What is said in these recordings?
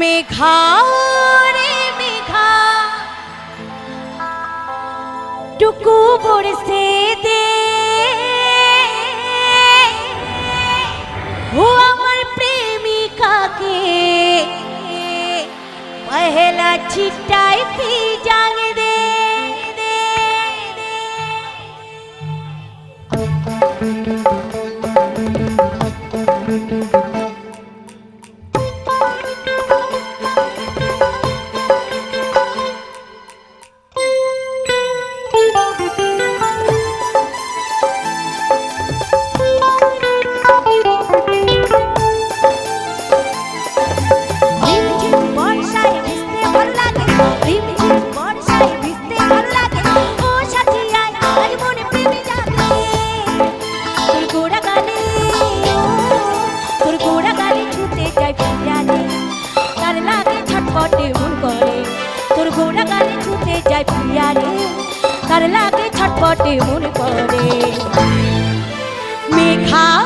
মেঘা রে মেঘা। টুকু পড়েছে মন করে মেঘা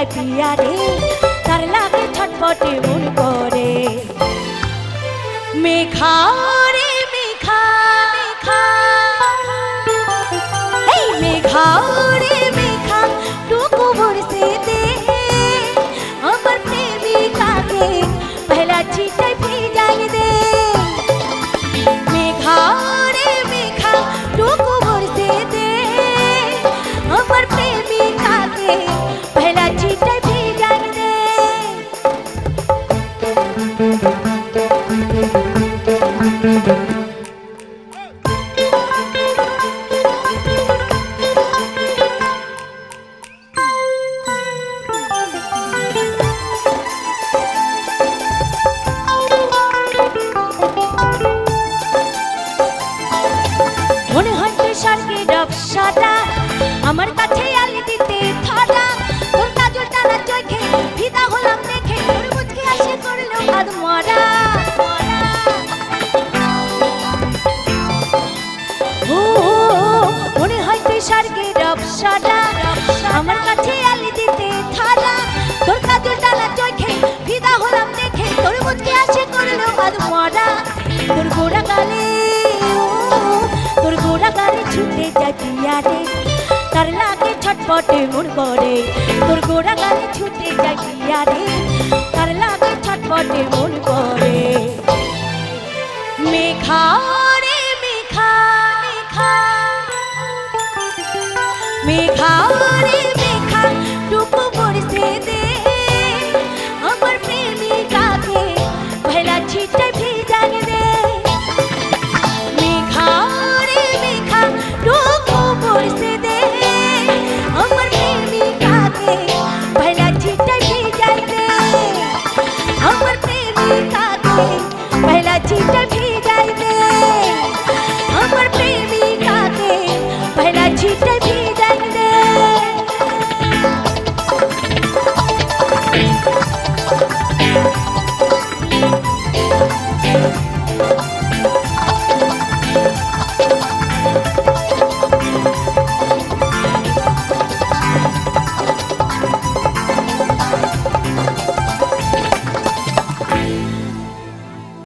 যায় পিয়ারে তার লাগে ছটপটে মন করে। মেঘা রে, মেঘা মেঘা। এই মেঘা রে, মেঘা, টুকু ভরসে দে। আমার প্রেমিকাকে পহলা চিটাই ভিজাই দে। মেঘা রে, মেঘা, টুকু ভরসে দে। আমার প্রেমিকাকে ছটপটে মোর করে তোর গোড়া গালে ছুটে যাই গিয়া রে তার লাগে ছটপটে মোর করে মেঘা রে, মেঘা মেঘা। মেঘা